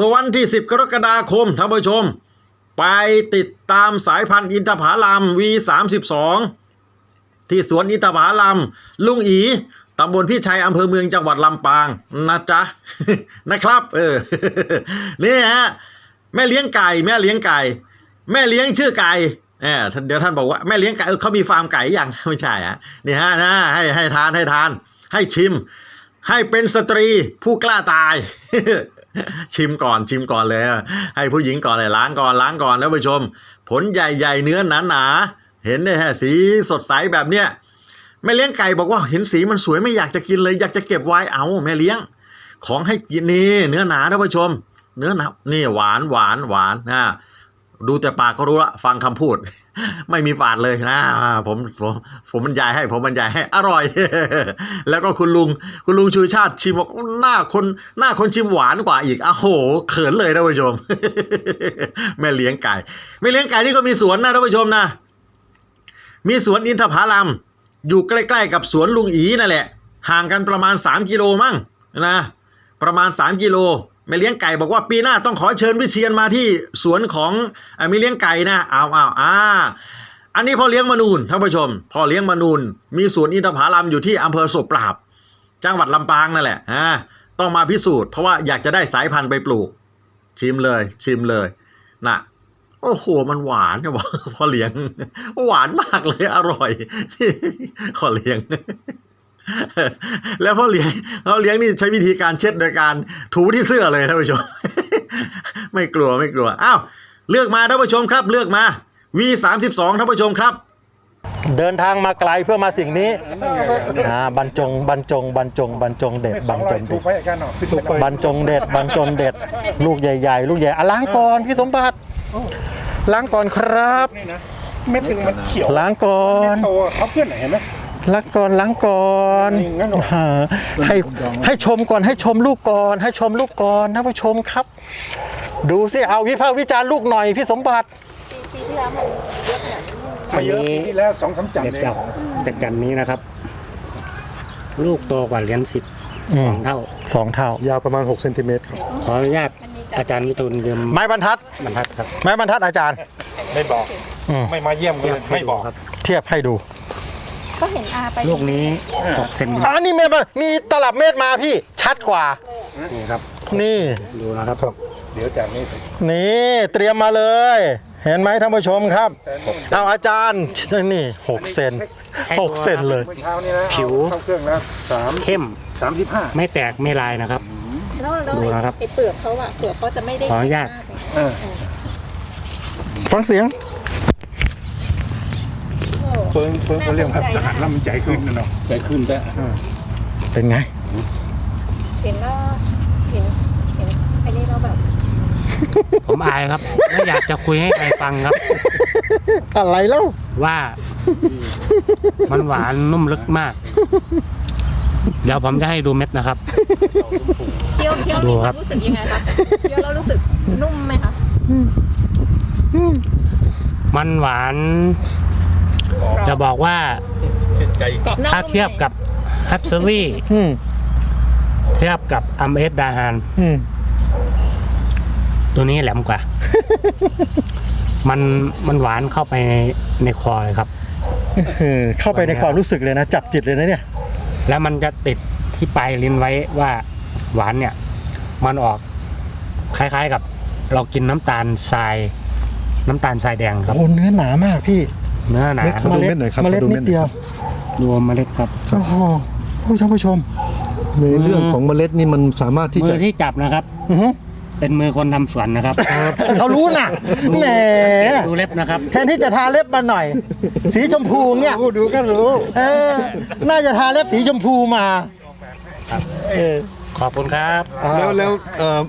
มื่อวันที่ 10 กรกฎาคมท่านผู้ชม ไปติดตามสายพันธุ์อินทผลัม V32 ที่สวนอินทผลัมลุงอีตำบลพี่ชัยอำเภอเมืองจังหวัดลำปางนะจ๊ะนะครับ เออนี่ฮะแม่เลี้ยงไก่ แม่เลี้ยงไก่ แม่เลี้ยงชื่อไก่เออท่านเดี๋ยวท่านบอกว่าแม่เลี้ยงไก่เออเขามีฟาร์มไก่ยังไม่ใช่ฮะนี่ฮะนะให้ให้ทานให้ทาน ให้ชิม ให้เป็นสตรีผู้กล้าตาย ชิมก่อนชิมก่อนเลย ให้ผู้หญิงก่อนเลยล้างก่อนล้างก่อนแล้วผู้ชม ผลใหญ่ๆเนื้อหนาๆเห็นเนี่ยฮะสีสดใสแบบเนี้ยแม่เลี้ยงไก่บอกว่าเห็นสีมันสวยไม่อยากจะกินเลยอยากจะเก็บไว้เอาแม่เลี้ยง ของให้กินนี่เนื้อหนาท่านผู้ชม เนื้อหนานี่หวานหวานหวานนะ ดูแต่ปากก็รู้ละฟังคำพูด ไม่มีฝาดเลยนะผมผมผมบรรยายให้ ผมบรรยายให้ อร่อย แล้วก็คุณลุง คุณลุงชูชาติชิมบอกหน้าคนหน้าคนชิมหวานกว่าอีกอ้โห เขินเลยท่านผู้ชม แม่เลี้ยงไก่แม่เลี้ยงไก่นี่ก็มีสวนนะท่านผู้ชมนะ มีสวนอินทผลัมอยู่ใกล้ ๆ กับสวนลุงอีนั่นแหละ ห่างกันประมาณ 3 กิโลมั้งนะประมาณ 3 กิโล ม่เลี้ยงไก่บอกว่าปีหน้าต้องขอเชิญวิเชียนมาที่สวนของแม่เลี้ยงไก่นะเอาเอาอ่าอันนี้พ่อเลี้ยงมนูนท่านผู้ชมพ่อเลี้ยงมนูนมีสวนอินทผลัมอยู่ที่อำเภอศพปราบ จังหวัดลำปางนั่นแหละอ่าต้องมาพิสูจน์เพราะว่าอยากจะได้สายพันธุ์ไปปลูก ชิมเลย ชิมเลยนะโอ้โห มันหวานเนี่ยบอกพ่อเลี้ยง หวานมากเลยอร่อยขอเลี้ยง แล้วพ่อเลี้ยงพ่อเลี้ยงนี่ใช้วิธีการเช็ดโดยการถูที่เสื้อเลยท่านผู้ชม ไม่กลัวไม่กลัวอ้าวเลือกมาท่านผู้ชมครับ เลือกมา V32 ท่านผู้ชมครับ เดินทางมาไกลเพื่อมาสิ่งนี้อ่าบรรจงบรรจงบรรจงบรรจงเด็ดบรรจงถูเด็กดไว้กันเนาะถูกไปบรรจงเด็ดบรรจงเด็ด ลูกใหญ่ ๆ ลูกใหญ่อะล้างก่อนพี่สมบัติล้างก่อนครับ นี่นะเม็ดหนึ่งมันเขียวล้างก่อน โตเขาเพื่อนไหนเห็นไหม ล้างก่อนล้างก่อนนี่งั้นเหรออ่าให้ให้ชมก่อนให้ชมลูกก่อน ให้ชมลูกก่อนนะผู้ชมครับ ดูสิเอาวิพากษ์วิจารณ์ลูกหน่อยพี่สมบัติมาเยอะปีที่แล้วสองสามจันเด็ดเองจากจากกันนี้นะครับ ลูกโตกว่าเหรียญสิบอืมสองเท่าสองเท่า ยาวประมาณ6เซนติเมตรครับขออนุญาตอาจารย์วิทูลยืมไม้บรรทัดบรรทัดครับไม้บรรทัดอาจารย์ ไม่บอกอืมไม่มาเยี่ยมกันเลยไม่บอกครับเทียบให้ดู ก็เห็นอาไปลูกนี้หกเซนติเมตรอันนี้เมตรมีตลับเมตรมาพี่ชัดกว่า นี่ครับ นี่ดูนะครับครับ เดี๋ยวจากนี้นี่เตรียมมาเลย เห็นไหมท่านผู้ชมครับ เอาอาจารย์นี่หกเซนหกเซนเลยเมื่อเช้านี้นะผิว เข้าเครื่องแล้วสามเข้มสามสิบห้าไม่แตกไม่ลายนะครับ แล้วแล้วดูนะครับ ไอ้เปลือกเขาอะเปลือกเขาจะไม่ได้ขออนุญาตมกเลยเออฟังเสียง เพิ่งเพิ่งเขาเรียกว่าจักรน้ำใจขึ้นนะเนาะใจขึ้นแต่เป็นไง เห็นแล้วเห็นเห็นไอ้นี่เราแบบผมอายครับไม่อยากจะคุยให้ใครฟังครับ อะไรเล่าว่า มันหวานนุ่มลึกมาก เดี๋ยวผมจะให้ดูเม็ดนะครับเคี้ยวเคี้ยวดูนี่ครับรู้สึกยังไงคะเคี้ยวแล้วรู้สึกนุ่มไหมคะมันหวาน จะบอกว่ากรอบนอกถ้าเทียบกับคัตเซอรี่อืมเทียบกับอัมเอสดาฮานอืมตัวนี้แหลมกว่า มันมันหวานเข้าไปในในคอเลยครับ เออเข้าไปในความรู้สึกเลยนะ จับจิตเลยนะเนี่ย แล้วมันจะติดที่ปลายลิ้นไว้ว่าหวานเนี่ย มันออกคล้ายๆกับ เรากินน้ำตาลทราย น้ำตาลทรายแดงครับ โอ้เนื้อหนามากพี่ เนื้อหนาเม็ดขอดูเม็ดหน่อยครับเมล็ดขอดูเม็นิดดเดียวรวมเมล็ดครับโอ้โหโอ้ยท่านผู้ชมในเรื่องของเมล็ดนี่มันสามารถที่มืจะอที่จับนะครับ อื้อหือเป็นมือคนทำสวนนะครับเขารู้น่ะแหมดูเล็บนะครับ แทนที่จะทาเล็บมาหน่อย สีชมพูเนี่ยดูก็รู้ เออน่าจะทาเล็บสีชมพูมาขอบคุณครับ แล้วแล้วเอ่อ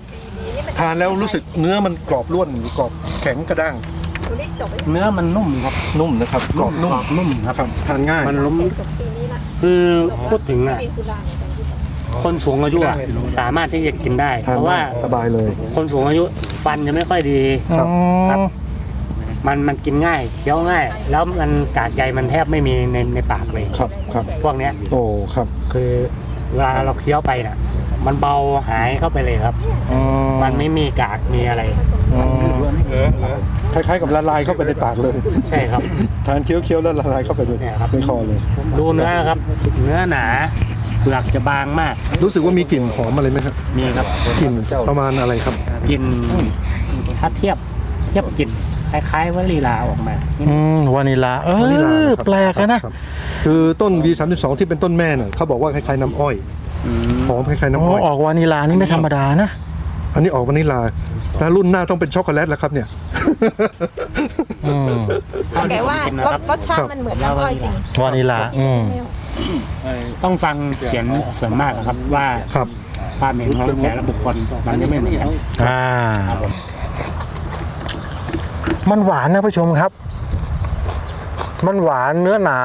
ทานแล้วรู้สึกเนื้อมันกรอบร่วนหรือกรอบแข็งกระด้างคุณนี่จบไป เนื้อมันนุ่มครับ นุ่มนะครับกรอบนุ่มนุ่มครับทานง่ายมันล้มจบปีนี้ละคือพูดถึงอะเป็นจุฬาเนี่ยเป็นที่แบบคนสูงอายุอะสามารถที่จะกินได้ทานเพราะได้ว่าสบายเลย คนสูงอายุฟันจะไม่ค่อยดีครับครับมันมันกินง่ายเคี้ยวง่าย แล้วมันกากใยมันแทบไม่มีในในปากเลยครับครับ พวกเนี้ยโอ้ครับ คือเวลาเราเคี้ยวไปน่ะ มันเบาหายเข้าไปเลยครับมันไม่มีกากมีอะไร คล้ายๆกับละลายเข้าไปในปากเลย ใช่ครับทานเคี้ยวๆแล้วละลายเข้าไปในเนี่ยครับ ในคอเลย ดูเนื้อครับ เนื้อหนาเปลือกจะบางมากรู้สึกว่ามีกลิ่นหอมอะไรไหมครับมีครับกลิ่นประมาณอะไรครับกลินถ้าเทียบเทียบกลิ่นคล้ายๆวาลีลาออกมา อืมวานิลา เอวานิลาอ นะครับแปลกอะนะ ครับคือต้น V32 ที่เป็นต้นแม่น่ะเขาบอกว่าคล้ายๆน้ำอ้อยหอมคล้ายๆน้ำโอ้อ้อยออกวานิลานี่ไม่ธรรมดานะ อันนี้ออกวานิลาถ้ารุ่นหน้าต้องเป็นช็อกโกแลตแล้วครับเนี่ย อืมแต่ว่ารสรสชาติมันเหมือนน้ำอ้อยจริงวานิลาอืมต้องฟังเสียงส่วนมากอะครับว่าครับ ความเห็นของแต่ละบุคคลมันจะไม่เหมือนกันอ่า มันหวานนะผู้ชมครับ มันหวานเนื้อหนา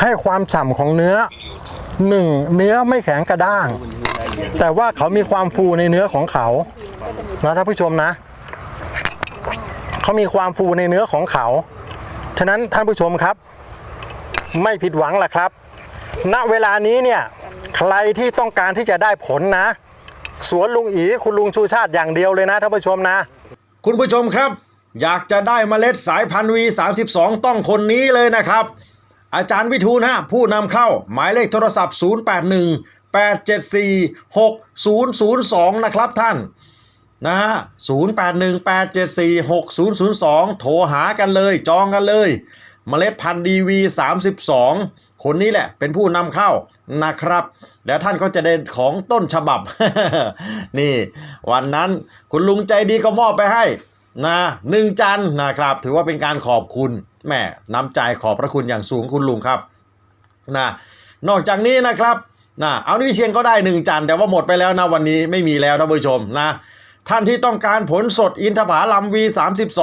ให้ความฉ่ำของเนื้อ หนึ่งเนื้อไม่แข็งกระด้าง แต่ว่าเขามีความฟูในเนื้อของเขานะท่านผู้ชมนะ เขามีความฟูในเนื้อของเขา ฉะนั้นท่านผู้ชมครับ ไม่ผิดหวังแหละครับ ณเวลานี้เนี่ยใครที่ต้องการที่จะได้ผลนะ สวนลุงอีคุณลุงชูชาติอย่างเดียวเลยนะท่านผู้ชมนะ คุณผู้ชมครับ อยากจะได้เมล็ดสายพันธุ์ V32 ต้องคนนี้เลยนะครับ อาจารย์วิทูลฮะผู้นำเข้าหมายเลขโทรศัพท์ 081 874 6002 นะครับท่านนะฮะ081 874 6002 โทรหากันเลยจองกันเลยเมล็ดพันธุ์ดีวี32 คนนี้แหละเป็นผู้นำเข้านะครับ แล้วท่านก็จะได้ของต้นฉบับ นี่ วันนั้นคุณลุงใจดีก็มอบไปให้ นะหนึ่งจันนะครับ ถือว่าเป็นการขอบคุณแม่น้ำใจขอบพระคุณอย่างสูงคุณลุงครับนะนอกจากนี้นะครับนะเอานี่เชียนก็ได้หนึ่งจันแต่ว่าหมดไปแล้วนะวันนี้ไม่มีแล้วท่านผู้ชมนะท่านที่ต้องการผลสดอินทผลัม V32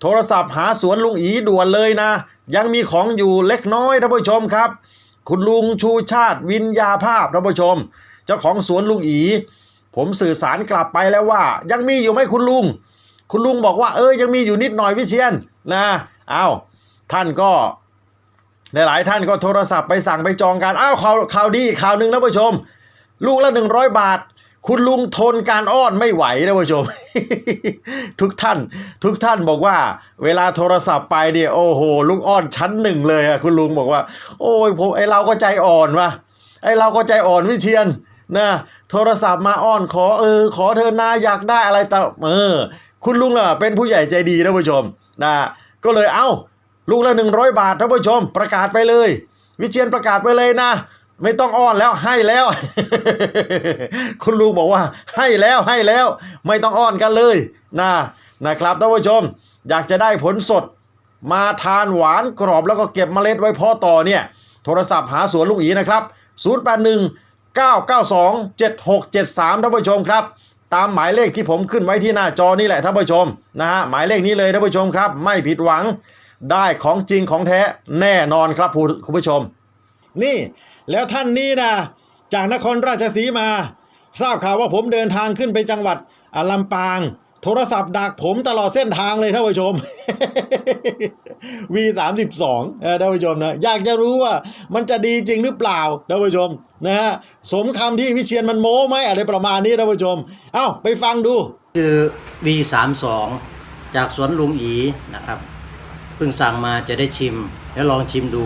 โทรศัพท์หาสวนลุงอีด่วนเลยนะ ยังมีของอยู่เล็กน้อยท่านผู้ชมครับ คุณลุงชูชาติวินยาภาพท่านผู้ชม เจ้าของสวนลุงอี ผมสื่อสารกลับไปแล้วว่า ยังมีอยู่ไหมคุณลุง คุณลุงบอกว่าเออยังมีอยู่นิดหน่อยวิเชียนนะเอาท่านก็หลายๆท่านก็โทรศัพท์ไปสั่งไปจองกันอ้าวข่าวข่าวดีข่าวหนึ่งนะผู้ชม ลูกละหนึ่งร้อยบาท คุณลุงทนการอ้อนไม่ไหวนะผู้ชม ทุกท่าน ทุกท่านบอกว่า เวลาโทรศัพท์ไปเนี่ยโอ้โหลูกอ้อนชั้นหนึ่งเลยอะคุณลุงบอกว่า โอ้ยผมไอเราก็ใจอ่อนวะไอเราก็ใจอ่อนวิเชียนนะโทรศัพท์มาอ้อนขอเออ ขอเธอนาอยากได้อะไรแต่เออ คุณลุงอะเป็นผู้ใหญ่ใจดีนะผู้ชมนะก็เลยเอ้าลูกละหนึ่งร้อยบาทท่านผู้ชม ประกาศไปเลย วิเชียนประกาศไปเลยนะ ไม่ต้องอ้อนแล้วให้แล้ว คุณลุงบอกว่า ให้แล้วให้แล้ว ไม่ต้องอ้อนกันเลยนะนะครับท่านผู้ชม อยากจะได้ผลสด มาทานหวานกรอบแล้วก็เก็บเมล็ดไว้เพาะต่อเนี่ย โทรศัพท์หาสวนลุงอีนะครับ 081 992 7673ท่านผู้ชมครับ ตามหมายเลขที่ผมขึ้นไว้ที่หน้าจอนี่แหละท่านผู้ชมนะฮะหมายเลขนี้เลยท่านผู้ชมครับ ไม่ผิดหวังได้ของจริงของแท้แน่นอนครับคุณผู้ชม นี่แล้วท่านนี้นะจากนครราชสีมา ทราบข่าวว่าผมเดินทางขึ้นไปจังหวัดลำปาง โทรศัพท์ดักผมตลอดเส้นทางเลยท่านผู้ชม V32 เออท่านผู้ชมนะ อยากจะรู้ว่ามันจะดีจริงหรือเปล่าท่านผู้ชมนะฮะ สมคำที่วิเชียนมันโม้ไหมอะไรประมาณนี้ท่านผู้ชม เอ้าไปฟังดู คือ V32 จากสวนลุงอีนะครับ เพิ่งสั่งมาจะได้ชิม แล้วลองชิมดู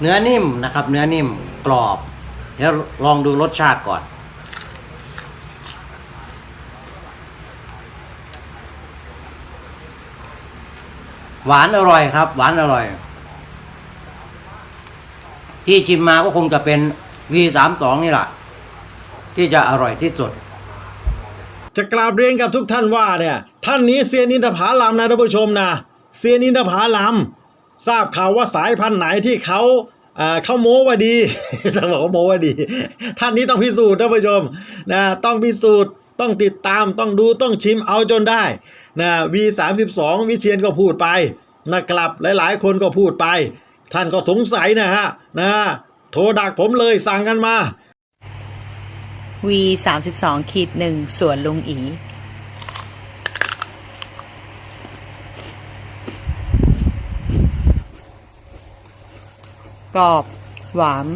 เนื้อนิ่มนะครับ เนื้อนิ่มกรอบ แล้วลองดูรสชาติก่อน หวานอร่อยครับ หวานอร่อย ที่ชิมมาก็คงจะเป็น V32 นี่แหละที่จะอร่อยที่สุดจะกราบเรียนกับทุกท่านว่าเนี่ยท่านนี้เซียนอินทผลัมนะท่านผู้ชมนะเซียนอินทผลัมทราบข่าวว่าสายพันธุ์ไหนที่เขา เข้าโม้ว่าดีต้องบอกว่าโม้ว่าดี ท่านนี้ต้องพิสูจน์ท่านผู้ชมนะต้องพิสูจน์ต้องติดตามต้องดูต้องชิมเอาจนได้นะ V32 วิเชียนก็พูดไปนะครับหลาย ๆ คนก็พูดไป ท่านก็สงสัยนะฮะนะโทรดักผมเลยสั่งกันมา V 3 2 ขีดหนึ่งสวนลุงอี รอบ หวาน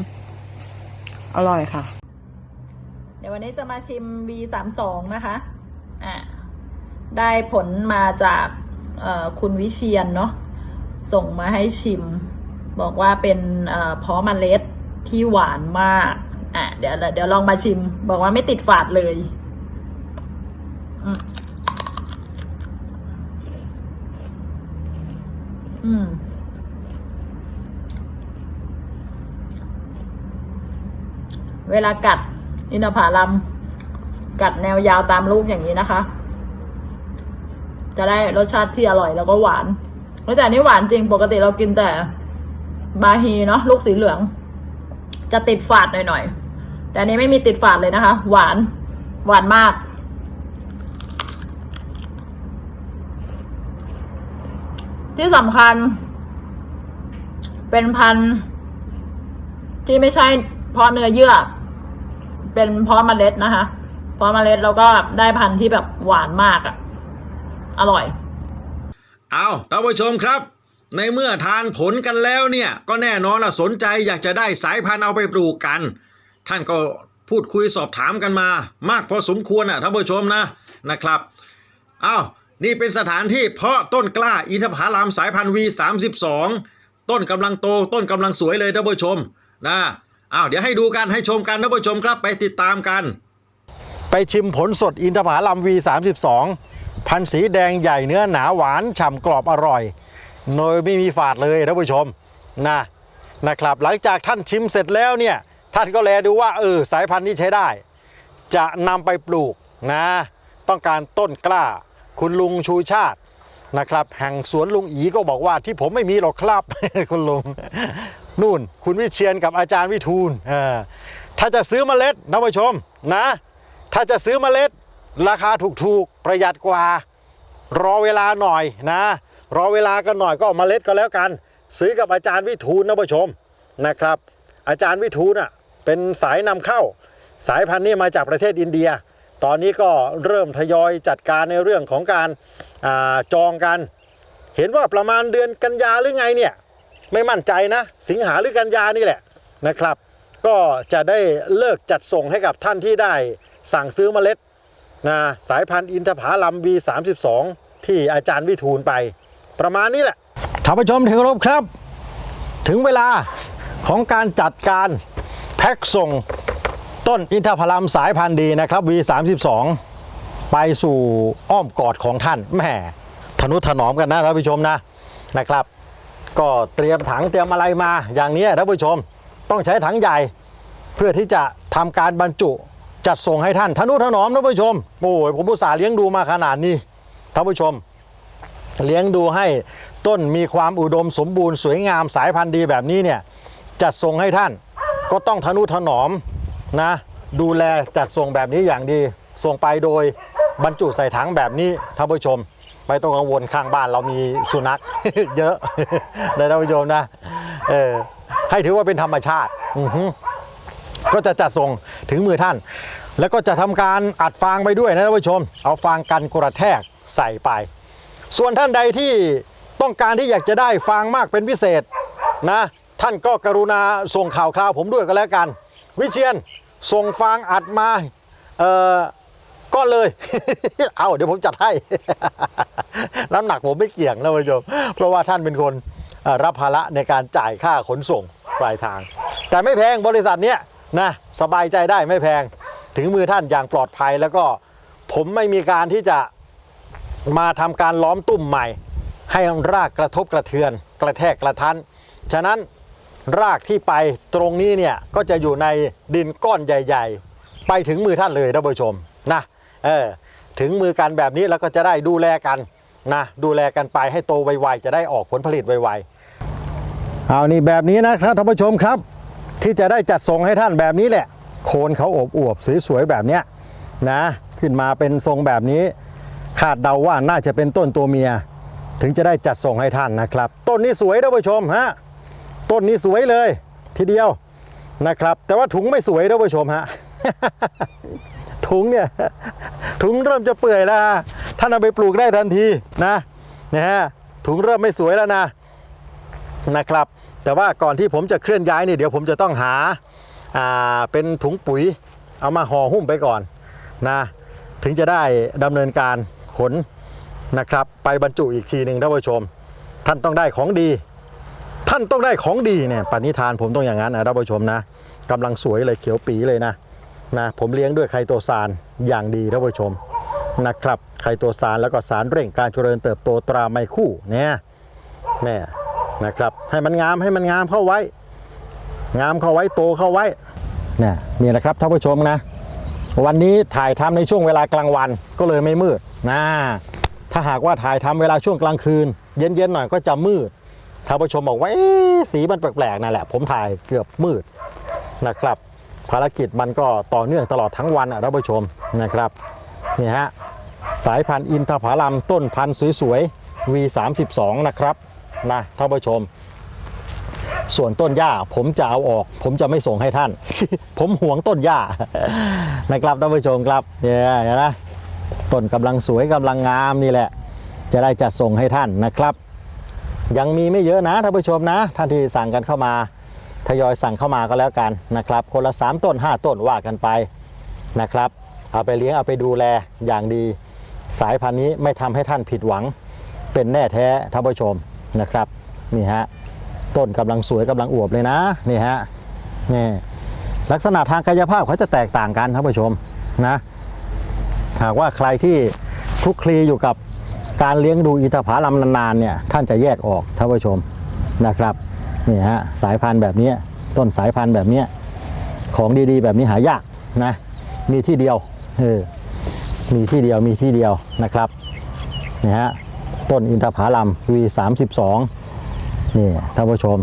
อร่อยค่ะ เดี๋ยววันนี้จะมาชิม V32 นะคะอ่าได้ผลมาจากคุณวิเชียนเนาะส่งมาให้ชิม บอกว่าเป็นเอ่อเพาะเมล็ดที่หวานมากอะเดี๋ยวเดี๋ยวลองมาชิม บอกว่าไม่ติดฝาดเลยอืม อืม เวลากัดอินทผลัมกัดแนวยาวตามรูปอย่างนี้นะคะ จะได้รสชาติที่อร่อยแล้วก็หวานแต่นี่หวานจริงปกติเรากินแต่บาฮีเนาะลูกสีเหลือง จะติดฝาดหน่อยๆแต่อันนี้ไม่มีติดฝาดเลยนะคะ หวานหวานมากที่สำคัญ เป็นพันธุ์ที่ไม่ใช่เพาะเนื้อเยื่อ เป็นเพาะเมล็ดนะคะ เพาะเมล็ดแล้วก็ได้พันธุ์ที่แบบหวานมากอะ่ะ อร่อย เอาท่านผู้ชมครับ ในเมื่อทานผลกันแล้วเนี่ย ก็แน่นอนละสนใจอยากจะได้สายพันธุ์เอาไปปลูกกัน ท่านก็พูดคุยสอบถามกันมา มากพอสมควรนะท่านผู้ชมนะนะครับเอานี่เป็นสถานที่เพาะต้นกล้าอินทผลัมสายพันธุ์ V32 ต้นกำลังโตต้นกำลังสวยเลยท่านผู้ชมนะ อ้าวเดี๋ยวให้ดูกันให้ชมกันท่านผู้ชมครับไปติดตามกัน ไปชิมผลสดอินทผลัม V32 พันธุ์สีแดงใหญ่เนื้อหนาหวานฉ่ำกรอบอร่อยโดยไม่มีฝาดเลยท่านผู้ชมนะนะครับ หลังจากท่านชิมเสร็จแล้วเนี่ยท่านก็แลดูว่าเออสายพันธุ์นี้ใช้ได้ จะนำไปปลูกนะ ต้องการต้นกล้า คุณลุงชูชาตินะครับแห่งสวนลุงอีก็บอกว่าที่ผมไม่มีหรอกครับคุณลุง นู่น คุณวิเชียนกับอาจารย์วิทูลถ้าจะซื้อเมล็ดนะผู้ชมนะ ถ้าจะซื้อเมล็ด ราคาถูกๆประหยัดกว่า รอเวลาหน่อยนะ รอเวลากันหน่อยก็เอาเมล็ดก็แล้วกัน ซื้อกับอาจารย์วิทูลนะผู้ชมนะครับ อาจารย์วิทูลอะเป็นสายนำเข้า สายพันธุ์นี้มาจากประเทศอินเดีย ตอนนี้ก็เริ่มทยอยจัดการในเรื่องของการอาจองกัน เห็นว่าประมาณเดือนกันยาหรือไงเนี่ย ไม่มั่นใจนะ สิงหาหรือกันยานี่แหละนะครับ ก็จะได้เลิกจัดส่งให้กับท่านที่ได้สั่งซื้อเมล็ดนะสายพันธุ์อินทผลัม V32 ที่อาจารย์วิทูลไป ประมาณนี้แหละท่านผู้ชมที่เคารพครับ ถึงเวลาของการจัดการแพ็คส่งต้นอินทผลัมสายพันธุ์ดีนะครับ V32 ไปสู่อ้อมกอดของท่านแหม่ทนุถนอมกันนะท่านผู้ชมนะนะครับ ก็เตรียมถังเตรียมอะไรมาอย่างนี้ท่านผู้ชม ต้องใช้ถังใหญ่ เพื่อที่จะทำการบรรจุจัดส่งให้ท่านทนุถนอมท่านผู้ชมโอ้ยผมอุตส่าห์เลี้ยงดูมาขนาดนี้ท่านผู้ชม เลี้ยงดูให้ต้นมีความอุดมสมบูรณ์สวยงามสายพันธุ์ดีแบบนี้เนี่ยจัดส่งให้ท่านก็ต้องทนุถนอมนะ ดูแลจัดส่งแบบนี้อย่างดี ส่งไปโดยบรรจุใส่ถังแบบนี้ท่านผู้ชม ไม่ต้องกังวลข้างบ้านเรามีสุนัข เยอะนะท่านผู้ชมนะเออให้ถือว่าเป็นธรรมชาติก็จะจัดส่งถึงมือท่าน แล้วก็จะทำการอัดฟางไปด้วยนะท่านผู้ชม เอาฟางกันกระแทกใส่ไป ส่วนท่านใดที่ต้องการที่อยากจะได้ฟางมากเป็นพิเศษนะ ท่านก็กรุณาส่งข่าวคราวผมด้วยก็แล้วกัน วิเชียนส่งฟางอัดมาเอ่อ ก็เลย เอาเดี๋ยวผมจัดให้ น้ำหนักผมไม่เกี่ยงนะผู้ชม เพราะว่าท่านเป็นคนรับภาระในการจ่ายค่าขนส่งปลายทาง แต่ไม่แพงบริษัทเนี้ยนะสบายใจได้ไม่แพงถึงมือท่านอย่างปลอดภัยแล้วก็ผมไม่มีการที่จะมาทำการล้อมตุ่มใหม่ ให้รากกระทบกระเทือน กระแทกกระทันฉะนั้นรากที่ไปตรงนี้เนี่ยก็จะอยู่ในดินก้อนใหญ่ ๆ ไปถึงมือท่านเลยท่านผู้ชมนะ เออถึงมือกันแบบนี้แล้วก็จะได้ดูแลกันนะดูแลกันไปให้โตไวๆจะได้ออกผลผลิตไวๆเอานี่แบบนี้นะครับท่านผู้ชมครับ ที่จะได้จัดส่งให้ท่านแบบนี้แหละ โคนเขาอบอวบสวยๆแบบเนี้ยนะ ขึ้นมาเป็นทรงแบบนี้คาดเดาว่าน่าจะเป็นต้นตัวเมีย ถึงจะได้จัดส่งให้ท่านนะครับ ต้นนี้สวยท่านผู้ชมฮะต้นนี้สวยเลยทีเดียวนะครับ แต่ว่าถุงไม่สวยท่านผู้ชมฮะ ถุงเนี่ยถุงเริ่มจะเปื่อยแล้วฮะท่านเอาไปปลูกได้ทันทีนะนะฮะถุงเริ่มไม่สวยแล้วนะนะครับ แต่ว่าก่อนที่ผมจะเคลื่อนย้ายนี่เดี๋ยวผมจะต้องหาอ่าเป็นถุงปุ๋ย เอามาห่อหุ้มไปก่อนนะถึงจะได้ดำเนินการขนนะครับ ไปบรรจุอีกทีหนึ่งท่านผู้ชม ท่านต้องได้ของดี ท่านต้องได้ของดีเนี่ยปณิธานผมต้องอย่างนั้นนะท่านผู้ชมนะกำลังสวยเลยเขียวปีเลยนะ นะผมเลี้ยงด้วยไคโตซานอย่างดีท่านผู้ชมนะครับไคโตซานแล้วก็สารเร่งการเจริญเติบโตตราไมคู่เนี่ยเนี่ยนะครับให้มันงามให้มันงามเข้าไว้ งามเข้าไว้โตเข้าไว้เนี่ยนี่แหละครับท่านผู้ชมนะ วันนี้ถ่ายทำในช่วงเวลากลางวันก็เลยไม่มืดนะถ้าหากว่าถ่ายทำเวลาช่วงกลางคืน เย็นๆหน่อยก็จะมืดท่านผู้ชมบอกว่าสีมันแปลกๆนั่นแหละ ผมถ่ายเกือบมืดนะครับ ภารกิจมันก็ต่อเนื่องตลอดทั้งวันอะท่านผู้ชมนะครับนี่ฮะสายพันธุ์อินทผลัมต้นพันธุ์สวยๆ V32 นะครับนะท่านผู้ชม ส่วนต้นหญ้าผมจะเอาออก ผมจะไม่ส่งให้ท่าน ผมหวงต้นหญ้านะครับท่านผู้ชมครับเนี่ยนไหมต้นกำลังสวยกำลังงามนี่แหละ จะได้จัดส่งให้ท่านนะครับ ยังมีไม่เยอะนะท่านผู้ชมนะท่านที่สั่งกันเข้ามา ทยอยสั่งเข้ามาก็แล้วกันนะครับคนละ 3 ต้น 5 ต้นว่ากันไปนะครับ เอาไปเลี้ยงเอาไปดูแลอย่างดี สายพันธุ์นี้ไม่ทำให้ท่านผิดหวัง เป็นแน่แท้ท่านผู้ชมนะครับนี่ฮะต้นกำลังสวยกำลังอวบเลยนะนี่ฮะนี่ลักษณะทางกายภาพเขาจะแตกต่างกันท่านผู้ชมนะหากว่าใครที่คลุกคลีอยู่กับการเลี้ยงดูอินทผลัมนานๆเนี่ยท่านจะแยกออกท่านผู้ชมนะครับ นี่ฮะสายพันธุ์แบบนี้ต้นสายพันธุ์แบบนี้ของดีๆ แบบนี้หายากนะมีที่เดียวเออมีที่เดียวมีที่เดียวนะครับนี่ฮะต้นอินทผลัม V32 นี่ท่านผู้ชม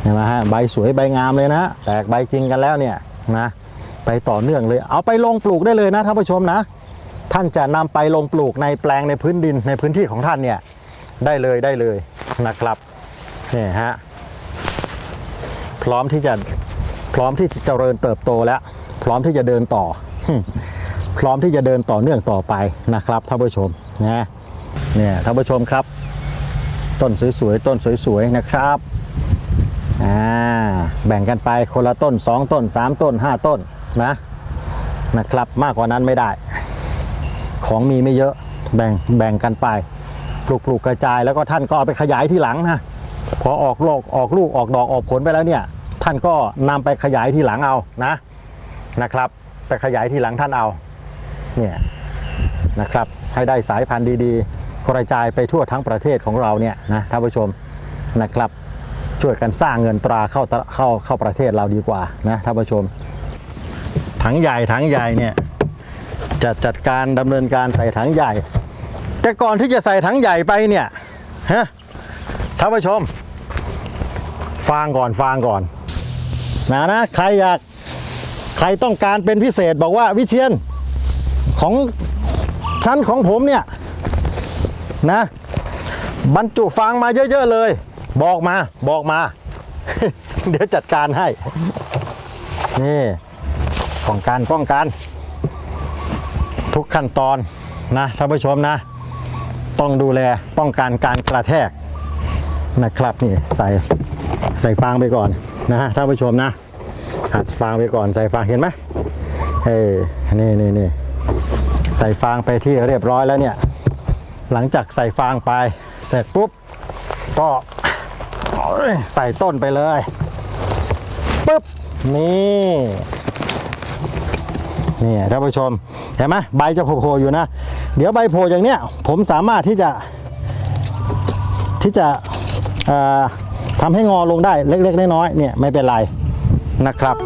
เห็นไหมฮะใบสวยใบงามเลยนะแตกใบจริงกันแล้วเนี่ยนะไปต่อเนื่องเลยเอาไปลงปลูกได้เลยนะท่านผู้ชมนะ ท่านจะนำไปลงปลูกในแปลงในพื้นดินในพื้นที่ของท่านเนี่ยได้เลยได้เลยนะครับนี่ฮะ พร้อมที่จะพร้อมที่จะเจริญเติบโตแล้ว พร้อมที่จะเดินต่อ พร้อมที่จะเดินต่อเนื่องต่อไปนะครับท่านผู้ชมนะเนี่ยท่านผู้ชมครับ ต้นสวยๆต้นสวยๆนะครับอ่าแบ่งกันไปคนละต้น 2 ต้น 3 ต้น 5 ต้นนะนะครับมากกว่านั้นไม่ได้ ของมีไม่เยอะแบ่งแบ่งกันไปปลูกปลูกกระจายแล้วก็ท่านก็เอาไปขยายที่หลังนะ พอออกลูกออกลูกออกดอกออกผลไปแล้วเนี่ย ท่านก็นำไปขยายที่หลังเอานะนะครับ ไปขยายที่หลังท่านเอาเนี่ยนะครับ ให้ได้สายพันธุ์ดีๆ กระจายไปทั่วทั้งประเทศของเราเนี่ยนะท่านผู้ชมนะครับ ช่วยกันสร้างเงินตราเข้าเข้าเข้าประเทศเราดีกว่านะท่านผู้ชมถังใหญ่ถังใหญ่เนี่ยจะจัดการดำเนินการใส่ถังใหญ่ แต่ก่อนที่จะใส่ถังใหญ่ไปเนี่ยฮะท่านผู้ชม ฟังก่อนฟังก่อนนะนะใครอยากใครต้องการเป็นพิเศษบอกว่าวิเชียนของชั้นของผมเนี่ยนะ บรรจุฟางมาเยอะๆเลย บอกมาบอกมา เดี๋ยวจัดการให้ นี่ป้องกันป้องกัน ทุกขั้นตอนนะท่านผู้ชมนะ ต้องดูแลป้องกันการกระแทกนะครับนี่ใส่ ใส่ฟางไปก่อนนะฮะท่านผู้ชมนะหัดฟางไปก่อนใส่ฟางเห็นไหมเฮ้นี่นี่นี่ใส่ฟางไปที่เรียบร้อยแล้วเนี่ย หลังจากใส่ฟางไปเสร็จปุ๊บก็ใส่ต้นไปเลยปุ๊บนี่นี่ท่านผู้ชมเห็นไหมใบจะโผล่อยู่นะ เดี๋ยวใบโผล่อย่างเนี้ยผมสามารถที่จะที่จะอ่อ ทำให้งอลงได้เล็ก ๆ น้อยๆเนี่ยไม่เป็นไรนะครับ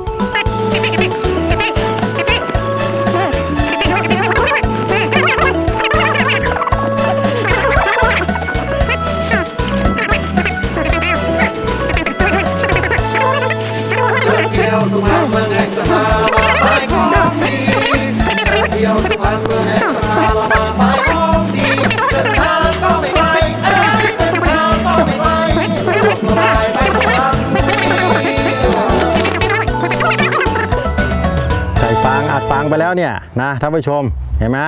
เนี่ยนะท่านผู้ชมเห็นไหม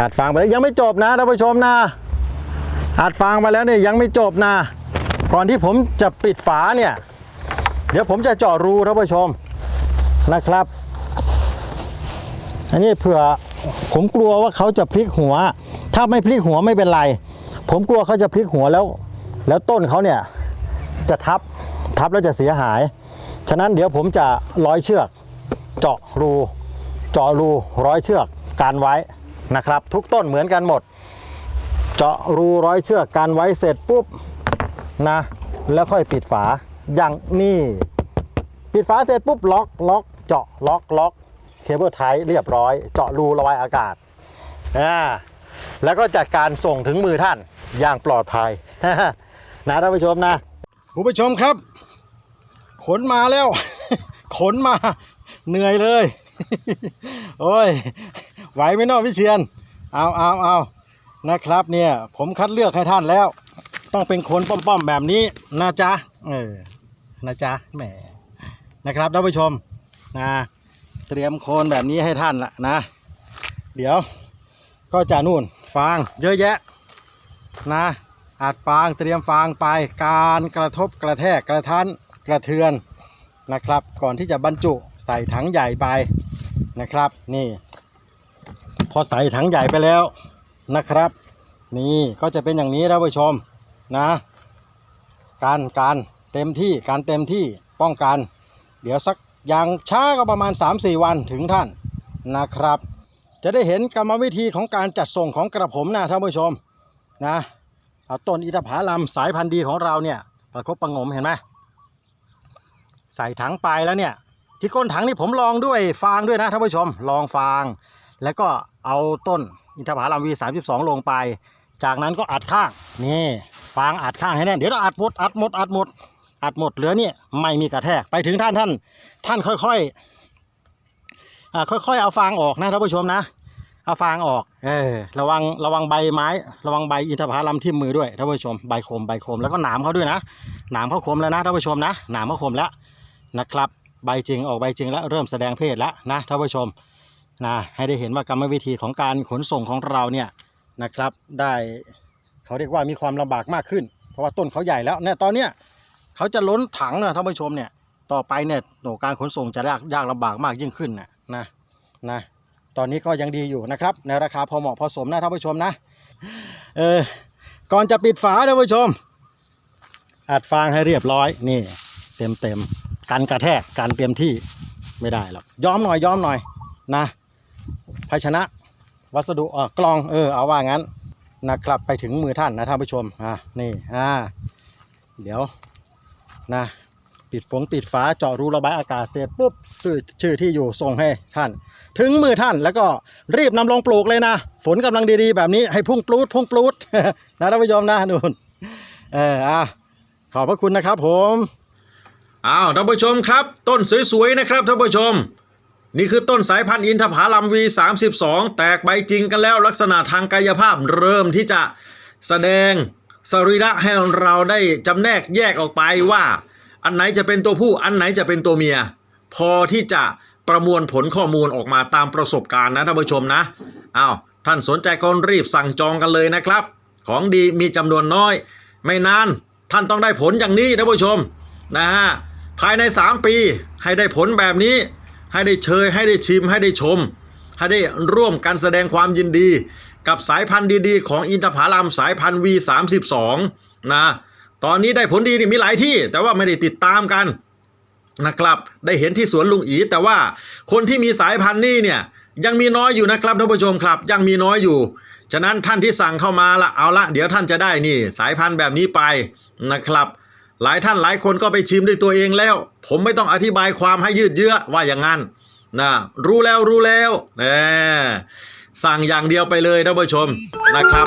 อัดฟางไปแล้วยังไม่จบนะท่านผู้ชมนะอัดฟางไปแล้วเนี่ยยังไม่จบนะ ก่อนที่ผมจะปิดฝาเนี่ย เดี๋ยวผมจะเจาะรูท่านผู้ชมนะครับ อันนี้เผื่อผมกลัวว่าเขาจะพลิกหัว ถ้าไม่พลิกหัวไม่เป็นไร ผมกลัวเขาจะพลิกหัวแล้ว แล้วต้นเขาเนี่ยจะทับทับแล้วจะเสียหาย ฉะนั้นเดี๋ยวผมจะร้อยเชือก เจาะรู เจาะรูร้อยเชือกการไว้นะครับ ทุกต้นเหมือนกันหมด เจาะรูร้อยเชือกการไว้เสร็จปุ๊บนะแล้วค่อยปิดฝาอย่างนี่ปิดฝาเสร็จปุ๊บล็อกล็อกเจาะล็อกล็อกเคเบิลไทเรียบร้อย เจาะรูระบายอากาศอ่าแล้วก็จัดการส่งถึงมือท่านอย่างปลอดภัยนะท่านผู้ชมนะคุณผู้ชมครับ ขนมาแล้ว ขนมาเหนื่อยเลย โอ้ย ไหวไหมนาะพี่เชียน เอาเอาเอานะครับเนี่ย ผมคัดเลือกให้ท่านแล้ว ต้องเป็นคนป้อมๆแบบนี้นะจ๊ะ เออ นะจ๊ะ แหม นะครับท่านผู้ชม นะ เตรียมโคนแบบนี้ให้ท่านละนะ เดี๋ยว ก็จะนู่น ฟาง เยอะแยะ นะอัดฟางเตรียมฟางไปการกระทบกระแทกกระทันกระเทือนนะครับ ก่อนที่จะบรรจุใส่ถังใหญ่ไป นะครับ นี่ พอใส่ถังใหญ่ไปแล้วนะครับ นี่ก็จะเป็นอย่างนี้ท่านผู้ชมนะ การการเต็มที่การเต็มที่ป้องกัน เดี๋ยวสักอย่างช้าก็ประมาณ 3-4 วันถึงท่านนะครับ จะได้เห็นกรรมวิธีของการจัดส่งของกระผมนะท่านผู้ชมนะเอาต้นอิฐผาลัมสายพันธุ์ดีของเราเนี่ยประคบประงมเห็นไหมใส่ถังไปแล้วเนี่ย ที่ก้นถังนี่ผมลองด้วยฟางด้วยนะท่านผู้ชมลองฟาง แล้วก็เอาต้นอินทผลัมวี32ลงไป จากนั้นก็อัดข้างนี่ฟางอัดข้างให้แน่นเดี๋ยวเราอัดหมดอัดหมดอัดหมดอัดหมดเหลือเนี่ยไม่มีกระแทกไปถึงท่านท่าน ท่านค่อยๆอ่าค่อยๆ เอาฟางออกนะท่านผู้ชมนะ เอาฟางออกเออระวังระวังใบไม้ ระวังใบอินทผลัมทิ่มมือด้วยท่านผู้ชมใบคมใบคมแล้วก็หนามเขาด้วยนะหนามเขาคมแล้วนะท่านผู้ชมนะหนามเขาคมแล้วนะครับ ใบจริงออกใบจริงแล้วเริ่มแสดงเพศแล้วนะท่านผู้ชมนะให้ได้เห็นว่ากรรมวิธีของการขนส่งของเราเนี่ยนะครับ ได้เขาเรียกว่ามีความลำบากมากขึ้น เพราะว่าต้นเขาใหญ่แล้วเนี่ยตอนเนี้ยเขาจะล้นถังนะท่านผู้ชมเนี่ยต่อไปเนี่ยโหนการขนส่งจะยากยากลำบากมากยิ่งขึ้นนะนะนะตอนนี้ก็ยังดีอยู่นะครับ ในราคาพอเหมาะพอสมนะท่านผู้ชมนะเออก่อนจะปิดฝาท่านผู้ชมอัดฟางให้เรียบร้อยนี่ เต็มเต็ม กันกระแทกกันเต็มที่ไม่ได้หรอกย้อมหน่อยย้อมหน่อยนะภาชนะวัสดุเออกล่องเออเอาว่างั้นนะครับไปถึงมือท่านนะท่านผู้ชมอะนี่อ่าเดี๋ยวนะปิดฝงปิดฝาเจาะรูระบายอากาศเสร็จปุ๊บชื่อชื่อที่อยู่ส่งให้ท่าน ถึงมือท่านแล้วก็รีบนำลงปลูกเลยนะ ฝนกำลังดีๆ แบบนี้ให้พุ่งปลูดพุ่งปลูดนะท่านผู้ชมนะนู่นเอออะขอบพระคุณนะครับผม อ้าวท่านผู้ชมครับ ต้นสวยๆนะครับท่านผู้ชม นี่คือต้นสายพันธุ์อินทผลัม V32 แตกใบจริงกันแล้วลักษณะทางกายภาพเริ่มที่จะแสดงสรีระให้เราได้จำแนกแยกออกไปว่า อันไหนจะเป็นตัวผู้อันไหนจะเป็นตัวเมีย พอที่จะประมวลผลข้อมูลออกมาตามประสบการณ์นะท่านผู้ชมนะอ้าวท่านสนใจก็รีบสั่งจองกันเลยนะครับ ของดีมีจำนวนน้อย ไม่นานท่านต้องได้ผลอย่างนี้ท่านผู้ชมนะฮะ ภายใน 3 ปีให้ได้ผลแบบนี้ ให้ได้เชย ให้ได้ชิม ให้ได้ชม ให้ได้ร่วมกันแสดงความยินดี กับสายพันธุ์ดีๆ ของอินทผลัมสายพันธุ์ V32 นะตอนนี้ได้ผลดีนี่มีหลายที่ แต่ว่าไม่ได้ติดตามกันนะครับได้เห็นที่สวนลุงอีแต่ว่าคนที่มีสายพันธุ์นี้เนี่ยยังมีน้อยอยู่นะครับท่านผู้ชมครับ ยังมีน้อยอยู่ฉะนั้นท่านที่สั่งเข้ามาละเอาละเดี๋ยวท่านจะได้นี่ สายพันธุ์แบบนี้ไปนะครับ หลายท่านหลายคนก็ไปชิมด้วยตัวเองแล้ว ผมไม่ต้องอธิบายความให้ยืดเยื้อว่าอย่างนั้นนะรู้แล้วรู้แล้วแหมสั่งอย่างเดียวไปเลยท่านผู้ชมนะครับ